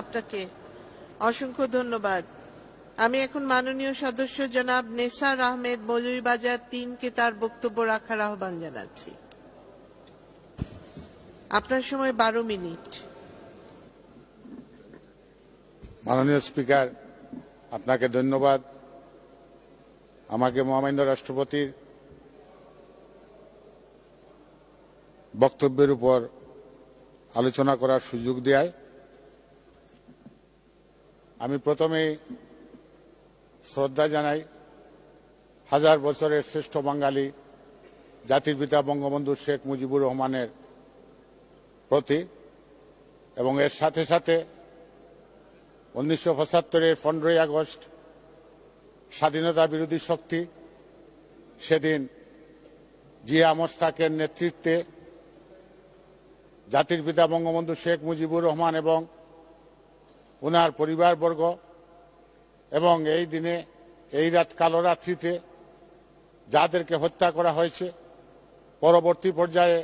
আপনাকে অসংখ্য ধন্যবাদ। আমি এখন মাননীয় সদস্য জনাব নেসার আহমেদ মৌলভীবাজার তিনকে তার বক্তব্য রাখার আহ্বান জানাচ্ছি। আপনার সময় বারো মিনিট। মাননীয় স্পিকার, আপনাকে ধন্যবাদ। আমাকে মহামান্য রাষ্ট্রপতির বক্তব্যের উপর আলোচনা করার সুযোগ দেয় আমি প্রথমেই শ্রদ্ধা জানাই হাজার বছরের শ্রেষ্ঠ বাঙালি জাতির পিতা বঙ্গবন্ধু শেখ মুজিবুর রহমানের প্রতি এবং এর সাথে সাথে উনিশশো পঁচাত্তরের পনেরোই আগস্ট স্বাধীনতা বিরোধী শক্তি, সেদিন জিয়া মোস্তাকের নেতৃত্বে জাতির পিতা বঙ্গবন্ধু শেখ মুজিবুর রহমান এবং ওনার পরিবারবর্গ এবং এই দিনে, এই রাত কালো রাত্রিতে যাদেরকে হত্যা করা হয়েছে, পরবর্তী পর্যায়ে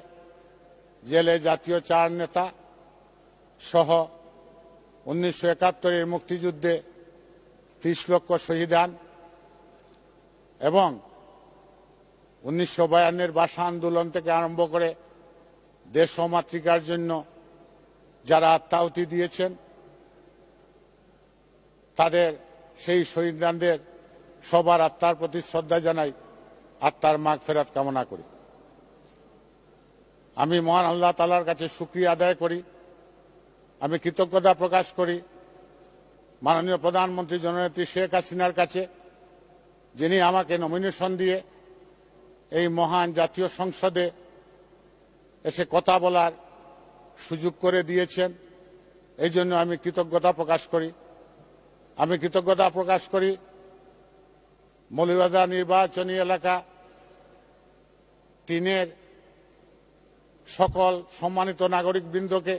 জেলে জাতীয় চার নেতা সহ উনিশশো একাত্তরের মুক্তিযুদ্ধে ত্রিশ লক্ষ শহীদান এবং উনিশশো বায়ান্নের ভাষা আন্দোলন থেকে আরম্ভ করে দেশ মাতৃকার জন্য যারা আত্মাহুতি দিয়েছেন তাদের সেই শহীদানদের সবার আত্মার প্রতি শ্রদ্ধা জানাই আত্মার মাগ ফেরাত কামনা করি। আমি মহান আল্লাহ তালার কাছে সুক্রিয়া আদায় করি। আমি কৃতজ্ঞতা প্রকাশ করি মাননীয় প্রধানমন্ত্রী জননেত্রী শেখ হাসিনার কাছে, যিনি আমাকে নমিনেশন দিয়ে এই মহান জাতীয় সংসদে এসে কথা বলার সুযোগ করে দিয়েছেন। এই জন্য আমি কৃতজ্ঞতা প্রকাশ করি। আমি কৃতজ্ঞতা প্রকাশ করি। মৌলিবাজার নির্বাচনী এলাকা তিনের সকল সম্মানিত নাগরিক বৃন্দকে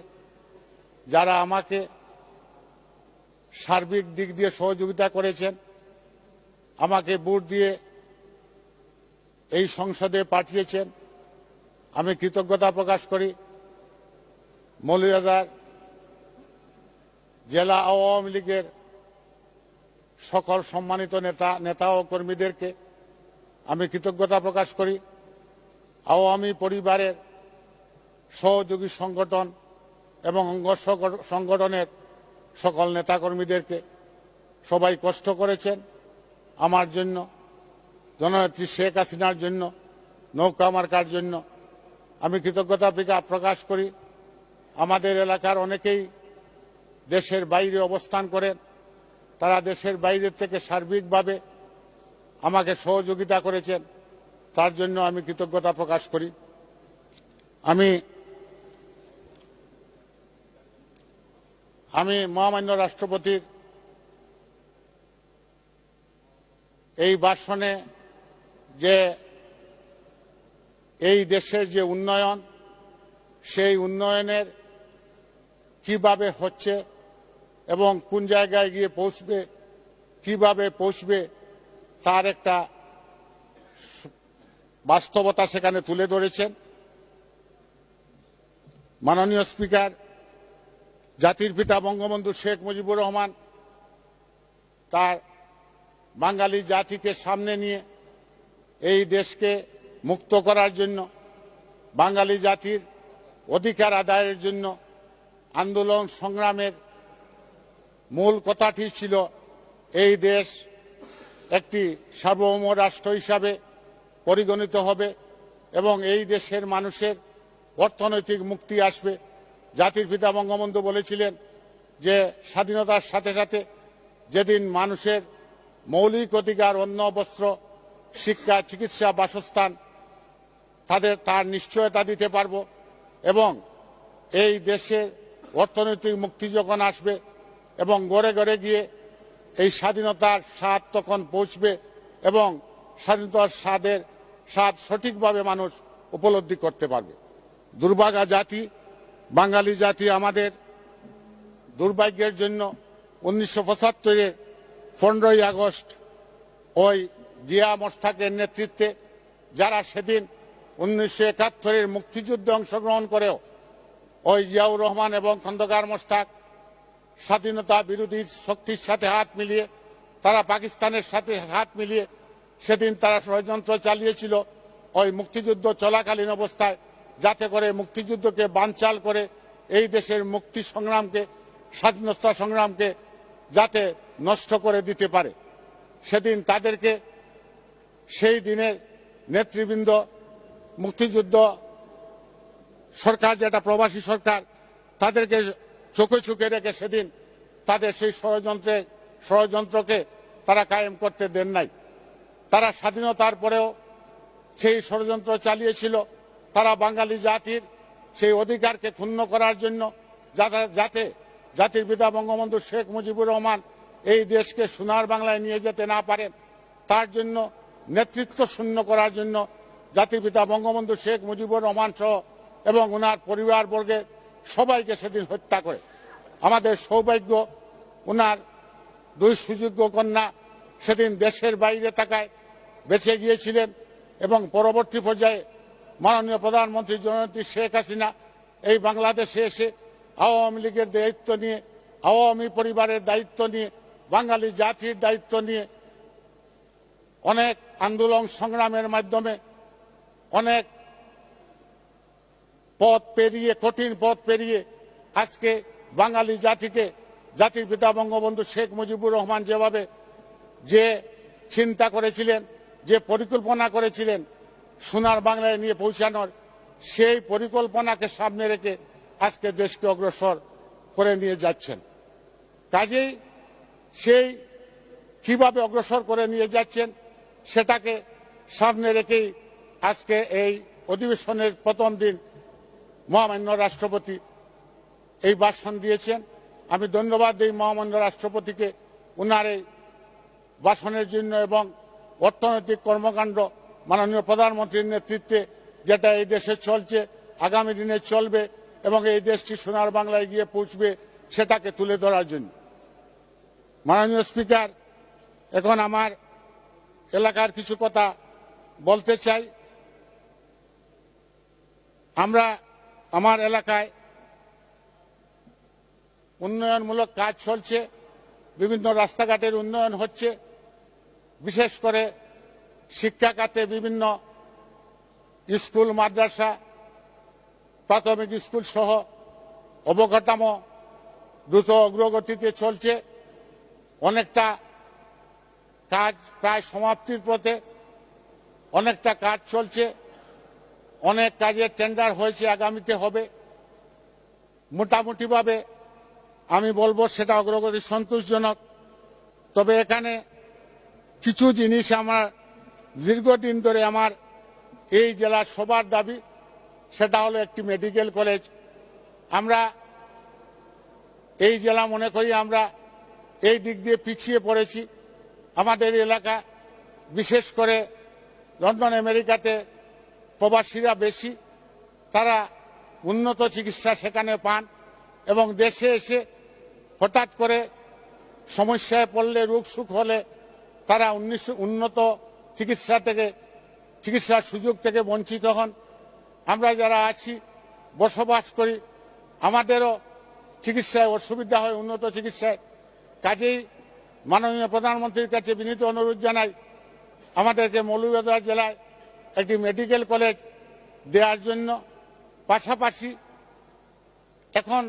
যারা আমাকে সার্বিক দিক দিয়ে সহযোগিতা করেছেন, আমাকে ভোট দিয়ে এই সংসদে পাঠিয়েছেন, আমি কৃতজ্ঞতা প্রকাশ করি। মৌলভীবাজার জেলা আওয়ামী লীগের সকল সম্মানিত নেতা নেতা ও কর্মীদেরকে আমি কৃতজ্ঞতা প্রকাশ করি। আওয়ামী পরিবারের সহযোগী সংগঠন এবং অঙ্গ সংগঠনের সকল নেতাকর্মীদেরকে সবাই কষ্ট করেছেন আমার জন্য, জননেত্রী শেখ হাসিনার জন্য, নৌকা মার্কার জন্য। আমি কৃতজ্ঞতা প্রকাশ করি। আমাদের এলাকার অনেকেই দেশের বাইরে অবস্থান করেন। তারা দেশের বাইরে থেকে সার্বিকভাবে আমাকে সহযোগিতা করেছেন, তার জন্য আমি কৃতজ্ঞতা প্রকাশ করি। আমি আমি মহামান্য রাষ্ট্রপতির এই ভাষণে যে এই দেশের যে উন্নয়ন, সেই উন্নয়নের কীভাবে হচ্ছে এবং কোন জায়গায় গিয়ে পৌঁছবে, কীভাবে পৌঁছবে, তার একটা বাস্তবতা সেখানে তুলে ধরেছেন। মাননীয় স্পিকার, জাতির পিতা বঙ্গবন্ধু শেখ মুজিবুর রহমান তার বাঙালি জাতিকে সামনে নিয়ে এই দেশকে মুক্ত করার জন্য, বাঙালি জাতির অধিকার আদায়ের জন্য আন্দোলন সংগ্রামের মূল কথাটি ছিল, এই দেশ একটি সার্বভৌম রাষ্ট্র হিসাবে পরিগণিত হবে এবং এই দেশের মানুষের অর্থনৈতিক মুক্তি আসবে। জাতির পিতা বঙ্গবন্ধু বলেছিলেন যে, স্বাধীনতার সাথে সাথে যেদিন মানুষের মৌলিক অধিকার, অন্ন, বস্ত্র, শিক্ষা, চিকিৎসা, বাসস্থান, তাদের, তার নিশ্চয়তা দিতে পারব এবং এই দেশের অর্থনৈতিক মুক্তি যখন আসবে এবং গড়ে গড়ে গিয়ে এই স্বাধীনতার স্বাদ তখন পৌঁছবে এবং স্বাধীনতার স্বাদের স্বাদ সঠিকভাবে মানুষ উপলব্ধি করতে পারবে। দুর্ভাগা জাতি, বাঙালি জাতি আমাদের দুর্ভাগ্যের জন্য উনিশশো পঁচাত্তরের পনেরোই আগস্ট ওই জিয়া মোস্তাকের নেতৃত্বে, যারা সেদিন উনিশশো একাত্তরের মুক্তিযুদ্ধে অংশগ্রহণ করেও ওই জিয়াউর রহমান এবং খন্দকার মোস্তাক স্বাধীনতা বিরোধী শক্তির সাথে হাত মিলিয়ে, তারা পাকিস্তানের সাথে হাত মিলিয়ে সেদিন তারা ষড়যন্ত্র চালিয়েছিল ওই মুক্তিযুদ্ধ চলাকালীন অবস্থায়, যাতে করে মুক্তিযুদ্ধকে বানচাল করে এই দেশের মুক্তি সংগ্রামকে, স্বাধীনতা সংগ্রামকে যাতে নষ্ট করে দিতে পারে। সেদিন তাদেরকে সেই দিনের নেতৃবৃন্দ, মুক্তিযুদ্ধ সরকার, যেটা প্রবাসী সরকার, তাদেরকে চোখে চোখে রেখে সেদিন তাদের সেই ষড়যন্ত্রে, ষড়যন্ত্রকে তারা কায়েম করতে দেন নাই। তারা স্বাধীনতার পরেও সেই ষড়যন্ত্র চালিয়েছিল। তারা বাঙালি জাতির সেই অধিকারকে ক্ষুণ্ণ করার জন্য যাতে- জাতির পিতা বঙ্গবন্ধু শেখ মুজিবুর রহমান এই দেশকে সোনার বাংলায় নিয়ে যেতে না পারেন, তার জন্য নেতৃত্ব শূন্য করার জন্য জাতির পিতা বঙ্গবন্ধু শেখ মুজিবুর রহমান সহ এবং ওনার পরিবারবর্গের সবাইকে সেদিন হত্যা করে। আমাদের সৌভাগ্য, ওনার দুই সুযোগ্য কন্যা সেদিন দেশের বাইরে থাকায় বেঁচে গিয়েছিলেন এবং পরবর্তী পর্যায়ে মাননীয় প্রধানমন্ত্রী জননেত্রী শেখ হাসিনা এই বাংলাদেশে এসে আওয়ামী লীগের দায়িত্ব নিয়ে, আওয়ামী পরিবারের দায়িত্ব নিয়ে, বাঙালি জাতির দায়িত্ব নিয়ে অনেক আন্দোলন সংগ্রামের মাধ্যমে অনেক পথ পেরিয়ে, কঠিন পথ পেরিয়ে আজকে বাঙালি জাতিকে, জাতির পিতা বঙ্গবন্ধু শেখ মুজিবুর রহমান যেভাবে যে চিন্তা করেছিলেন, যে পরিকল্পনা করেছিলেন সোনার বাংলায় নিয়ে পৌঁছানোর, সেই পরিকল্পনাকে সামনে রেখে আজকে দেশকে অগ্রসর করে নিয়ে যাচ্ছেন। কাজেই সেই কীভাবে অগ্রসর করে নিয়ে যাচ্ছেন সেটাকে সামনে রেখেই আজকে এই অধিবেশনের প্রথম দিন মহামান্য রাষ্ট্রপতি এই ভাষণ দিয়েছেন। আমি ধন্যবাদ দিই মহামান্য রাষ্ট্রপতিকে উনার এই ভাষণের জন্য এবং অর্থনৈতিক কর্মকাণ্ড মাননীয় প্রধানমন্ত্রীর নেতৃত্বে যেটা এই দেশে চলছে, আগামী দিনে চলবে এবং এই দেশটি সোনার বাংলায় গিয়ে পৌঁছবে সেটাকে তুলে ধরার জন্য। মাননীয় স্পিকার, এখন আমার এলাকার কিছু কথা বলতে চাই। আমরা আমার এলাকায় উন্নয়নমূলক কাজ চলছে, বিভিন্ন রাস্তাঘাটের উন্নয়ন হচ্ছে, বিশেষ করে শিক্ষা খাতে বিভিন্ন স্কুল, মাদ্রাসা, প্রাথমিক স্কুল সহ অবকাঠামো দ্রুত অগ্রগতিতে চলছে। অনেকটা কাজ প্রায় সমাপ্তির পথে অনেকটা কাজ চলছে। অনেক কাজের টেন্ডার হয়েছে, আগামীতে হবে। মোটামুটিভাবে আমি বলব সেটা অগ্রগতি সন্তোষজনক। তবে এখানে কিছু জিনিস আমার দীর্ঘদিন ধরে আমার এই জেলার সবার দাবি, সেটা হলো একটি মেডিকেল কলেজ আমরা এই জেলা মনে করি আমরা এই দিক দিয়ে পিছিয়ে পড়েছি। আমাদের এলাকা বিশেষ করে লন্ডন, আমেরিকাতে প্রবাসীরা বেশি, তারা উন্নত চিকিৎসা সেখানে পান এবং দেশে এসে হঠাৎ করে সমস্যায় পড়লে, রোগ সুখ হলে তারা উন্নত চিকিৎসা থেকে, চিকিৎসার সুযোগ থেকে বঞ্চিত হন। আমরা যারা আছি, বসবাস করি, আমাদেরও চিকিৎসায় অসুবিধা হয়, উন্নত চিকিৎসায়। কাজেই মাননীয় প্রধানমন্ত্রীর কাছে বিনীত অনুরোধ জানাই, আমাদেরকে মৌলভীবাজার জেলায় একটি মেডিকেল কলেজ দেওয়ার জন্য। পাশাপাশি এখন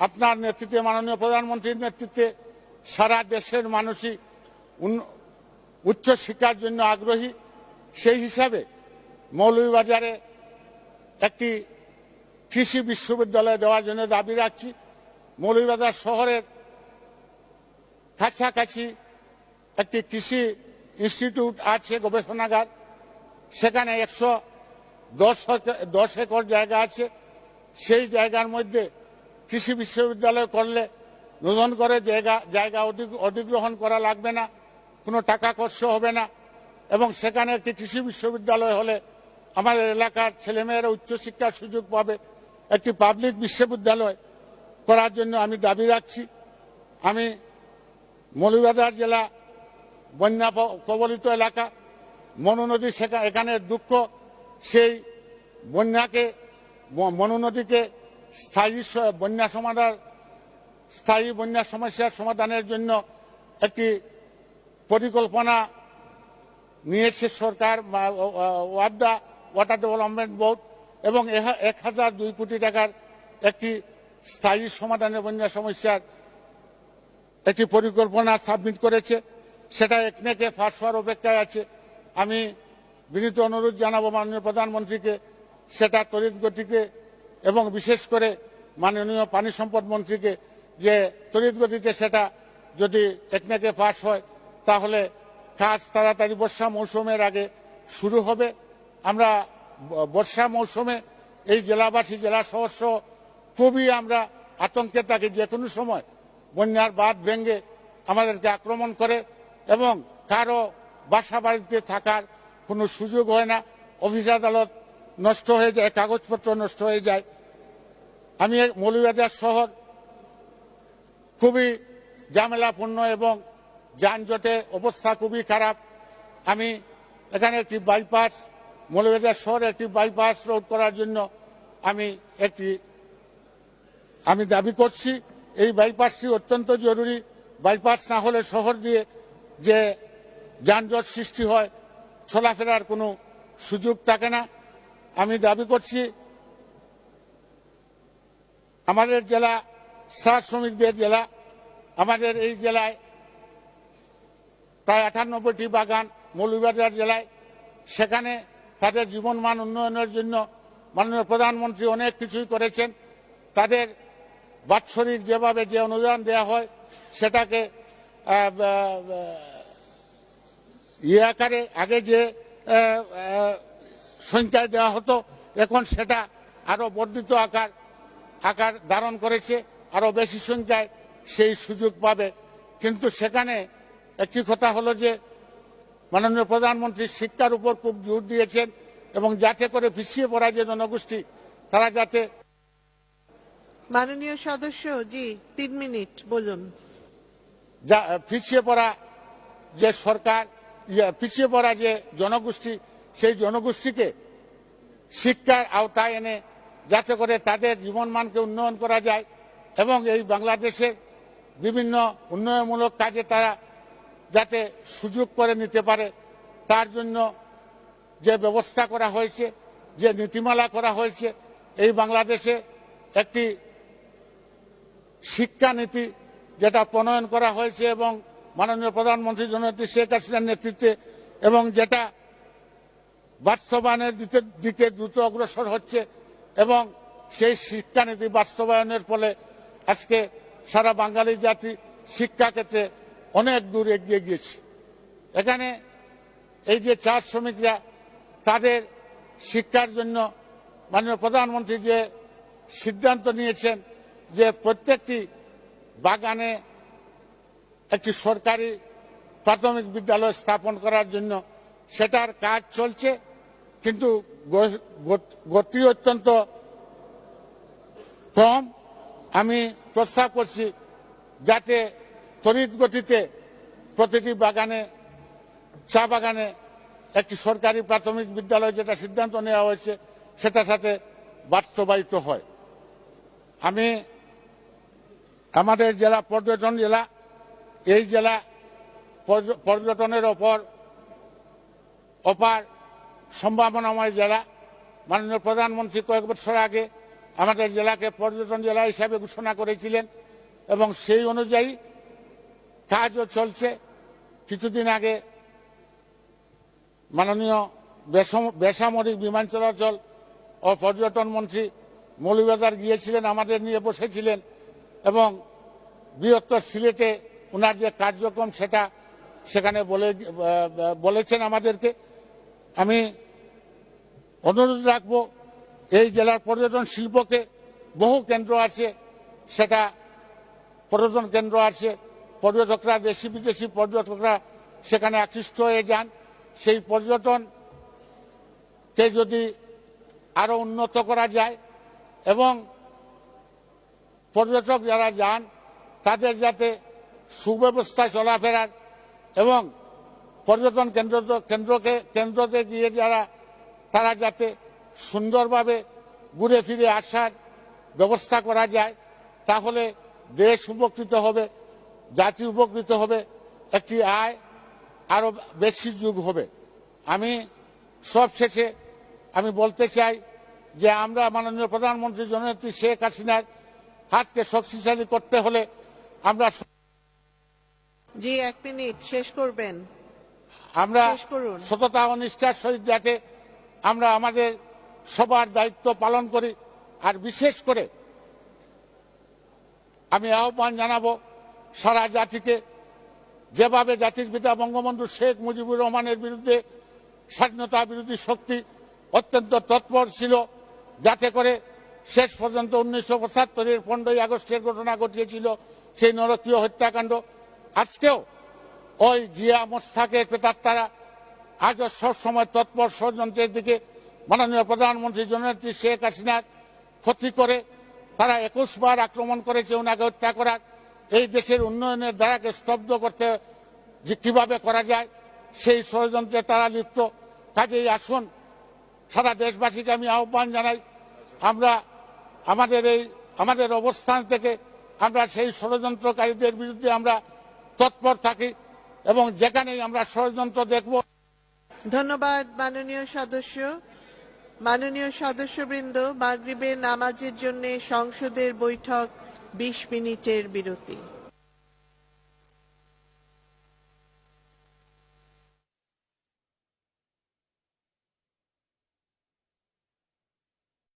আপনার নেতৃত্বে, মাননীয় প্রধানমন্ত্রীর নেতৃত্বে সারা দেশের মানুষই উচ্চশিক্ষার জন্য আগ্রহী। সেই হিসাবে মৌলভীবাজারে একটি কৃষি বিশ্ববিদ্যালয় দেওয়ার জন্য দাবি রাখছি। মৌলভীবাজার শহরের কাছাকাছি একটি কৃষি ইনস্টিটিউট আছে গবেষণাগার। সেখানে একশো দশ দশ একর জায়গা আছে। সেই জায়গার মধ্যে কৃষি বিশ্ববিদ্যালয় করলে নতুন করে জায়গা জায়গা অধিগ্রহণ করা লাগবে না, কোনো টাকা খরচ হবে না। এবং সেখানে একটি কৃষি বিশ্ববিদ্যালয় হলে আমাদের এলাকার ছেলেমেয়েরা উচ্চশিক্ষার সুযোগ পাবে। একটি পাবলিক বিশ্ববিদ্যালয় করার জন্য আমি দাবি রাখছি। আমি মৌলভীবাজার জেলা বন্যা কবলিত এলাকা। মনু নদী সেখা এখানের দুঃখ। সেই বন্যাকে মনোনদীকে স্থায়ী বন্যা সমাধান, স্থায়ী বন্যা সমস্যার সমাধানের জন্য একটি পরিকল্পনা নিয়েছে সরকার ওয়াদা, ওয়াটার ডেভেলপমেন্ট বোর্ড, এবং এক হাজার দুই কোটি টাকার একটি স্থায়ী সমাধানের বন্যা সমস্যার একটি পরিকল্পনা সাবমিট করেছে। সেটা একনেকে ফাঁস হওয়ার অপেক্ষায় আছে। আমি বিনীত অনুরোধ জানাব মাননীয় প্রধানমন্ত্রীকে, সেটা তড়িৎ গতিকে এবং বিশেষ করে মাননীয় পানি সম্পদ মন্ত্রীকে যে তড়িৎ গতিতে সেটা যদি একনেকে পাশ হয়, তাহলে কাজ তাড়াতাড়ি বর্ষা মৌসুমের আগে শুরু হবে। আমরা বর্ষা মৌসুমে এই জেলাবাসী, জেলা সদস্য খুবই আমরা আতঙ্কে থাকি যে কোনো সময় বন্যার বাঁধ ভেঙে আমাদেরকে আক্রমণ করে এবং কারও বাসা বাড়িতে থাকার কোনো সুযোগ হয় না। অফিস আদালত নষ্ট হয়ে যায়, কাগজপত্র নষ্ট হয়ে যায়। আমি এই মৌলভীবাজার শহর খুবই ঝামেলাপূর্ণ এবং যানজটে অবস্থা খুবই খারাপ। আমি এখানে একটি বাইপাস মৌলভীবাজার শহরে একটি বাইপাস রোড করার জন্য আমি একটি, আমি দাবি করছি। এই বাইপাসটি অত্যন্ত জরুরি। বাইপাস না হলে শহর দিয়ে যে যানজট সৃষ্টি হয়, চলাফেরার কোনো সুযোগ থাকে না। আমি দাবি করছি, আমাদের জেলা চা শ্রমিকদের জেলা, আমাদের এই জেলায় প্রায় আটানব্বইটি বাগান মৌলভীবাজার জেলায়, সেখানে তাদের জীবনমান উন্নয়নের জন্য মাননীয় প্রধানমন্ত্রী অনেক কিছুই করেছেন। তাদের বাৎসরিক যেভাবে যে অনুদান দেওয়া হয়, সেটাকে ইয়ে আকারে আগে যে সংখ্যায় দেওয়া হতো এখন সেটা আরও বর্ধিত আকার আকার ধারণ করেছে আরও বেশি সংখ্যায় সেই সুযোগ পাবে। কিন্তু সেখানে একটি কথা হলো যে মাননীয় প্রধানমন্ত্রী শিক্ষার উপর খুব জোর দিয়েছেন এবং যাতে করে পিছিয়ে পড়া যে জনগোষ্ঠী তারা যাতে মাননীয় সদস্য জি তিন মিনিট বলুন। যা পিছিয়ে পড়া যে সরকার পিছিয়ে পড়া যে জনগোষ্ঠী, সেই জনগোষ্ঠীকে শিক্ষার আওতায় এনে যাতে করে তাদের জীবনমানকে উন্নয়ন করা যায় এবং এই বাংলাদেশের বিভিন্ন উন্নয়নমূলক কাজে তারা যাতে সুযোগ করে নিতে পারে, তার জন্য যে ব্যবস্থা করা হয়েছে, যে নীতিমালা করা হয়েছে, এই বাংলাদেশে একটি শিক্ষানীতি যেটা প্রণয়ন করা হয়েছে এবং মাননীয় প্রধানমন্ত্রী জননেত্রী শেখ হাসিনার নেতৃত্বে এবং যেটা বাস্তবায়নের দিকে- দ্রুত অগ্রসর হচ্ছে এবং সেই শিক্ষানীতি বাস্তবায়নের ফলে আজকে সারা বাঙালি জাতি শিক্ষা ক্ষেত্রে অনেক দূর এগিয়ে গিয়েছে। এখানে এই যে চা শ্রমিকরা, তাদের শিক্ষার জন্য মাননীয় প্রধানমন্ত্রী যে সিদ্ধান্ত নিয়েছেন যে প্রত্যেকটি বাগানে একটি সরকারি প্রাথমিক বিদ্যালয় স্থাপন করার জন্য সেটার কাজ চলছে, কিন্তু গতি অত্যন্ত কম। আমি প্রস্তাব করছি যাতে তড়িৎ গতিতে প্রতিটি বাগানে, চা বাগানে একটি সরকারি প্রাথমিক বিদ্যালয় যেটা সিদ্ধান্ত নেওয়া হয়েছে, সেটার সাথে বাস্তবায়িত হয়। আমি আমাদের জেলা পর্যটন জেলা এই জেলা পর্যটনের ওপর অপার সম্ভাবনাময় জেলা। মাননীয় প্রধানমন্ত্রী কয়েক বছর আগে আমাদের জেলাকে পর্যটন জেলা হিসাবে ঘোষণা করেছিলেন এবং সেই অনুযায়ী কাজও চলছে। কিছুদিন আগে মাননীয় বেসম- বেসামরিক বিমান চলাচল ও পর্যটন মন্ত্রী মৌলভীবাজার গিয়েছিলেন, আমাদের নিয়ে বসেছিলেন এবং বৃহত্তর সিলেটে ওনার যে কার্যক্রম সেটা সেখানে বলে বলেছেন আমাদেরকে। আমি অনুরোধ রাখব, এই জেলার পর্যটন শিল্পকে বহু কেন্দ্র আছে, সেটা পর্যটন কেন্দ্র আছে, পর্যটকরা দেশি বিদেশি পর্যটকরা সেখানে আকৃষ্ট হয়ে যান। সেই পর্যটনকে যদি আরও উন্নত করা যায় এবং পর্যটক যারা যান, তাদের যাতে সুব্যবস্থা চলাফেরার এবং পর্যটন কেন্দ্র কেন্দ্রকে কেন্দ্রতে গিয়ে যারা তারা যাতে সুন্দরভাবে ঘুরে ফিরে আসার ব্যবস্থা করা যায়, তাহলে দেশ উপকৃত হবে, জাতি উপকৃত হবে, একটি আয় আরও বেশি যুগ হবে। আমি সব শেষে আমি বলতে চাই যে আমরা মাননীয় প্রধানমন্ত্রী জননেত্রী শেখ হাসিনার হাতকে শক্তিশালী করতে হলে আমরা জি এক মিনিট শেষ করবেন আমরা। সততা ও নিষ্ঠার সহিত যাতে আমরা আমাদের সবার দায়িত্ব পালন করি আর বিশেষ করে আমি আহ্বান জানাব সারা জাতিকে যেভাবে জাতির পিতা বঙ্গবন্ধু শেখ মুজিবুর রহমানের বিরুদ্ধে স্বাধীনতা বিরোধী শক্তি অত্যন্ত তৎপর ছিল যাতে করে শেষ পর্যন্ত উনিশশো পঁচাত্তরের পনেরোই আগস্টের ঘটনা ঘটিয়েছিল সেই নরকীয় হত্যাকাণ্ড আজকেও ওই জিয়া মোস্তাকের প্রেতাত্মারা আজও সবসময় তৎপর ষড়যন্ত্রের দিকে মাননীয় প্রধানমন্ত্রী জননেত্রী শেখ হাসিনার ক্ষতি করে, তারা একুশ বার আক্রমণ করেছে ওনাকে হত্যা করার। এই দেশের উন্নয়নের ধারাকে স্তব্ধ করতে যে কীভাবে করা যায়, সেই ষড়যন্ত্রে তারা লিপ্ত। কাজেই আসুন, সারা দেশবাসীকে আমি আহ্বান জানাই, আমরা আমাদের এই, আমাদের অবস্থান থেকে আমরা সেই ষড়যন্ত্রকারীদের বিরুদ্ধে আমরা তৎপর থাকি এবং যেখানে আমরা ষড়যন্ত্র দেখব। ধন্যবাদ, মাননীয় সদস্য। মাননীয় সদস্যবৃন্দ, মাগরিবের নামাজের জন্য সংসদের বৈঠক বিশ মিনিটের বিরতি।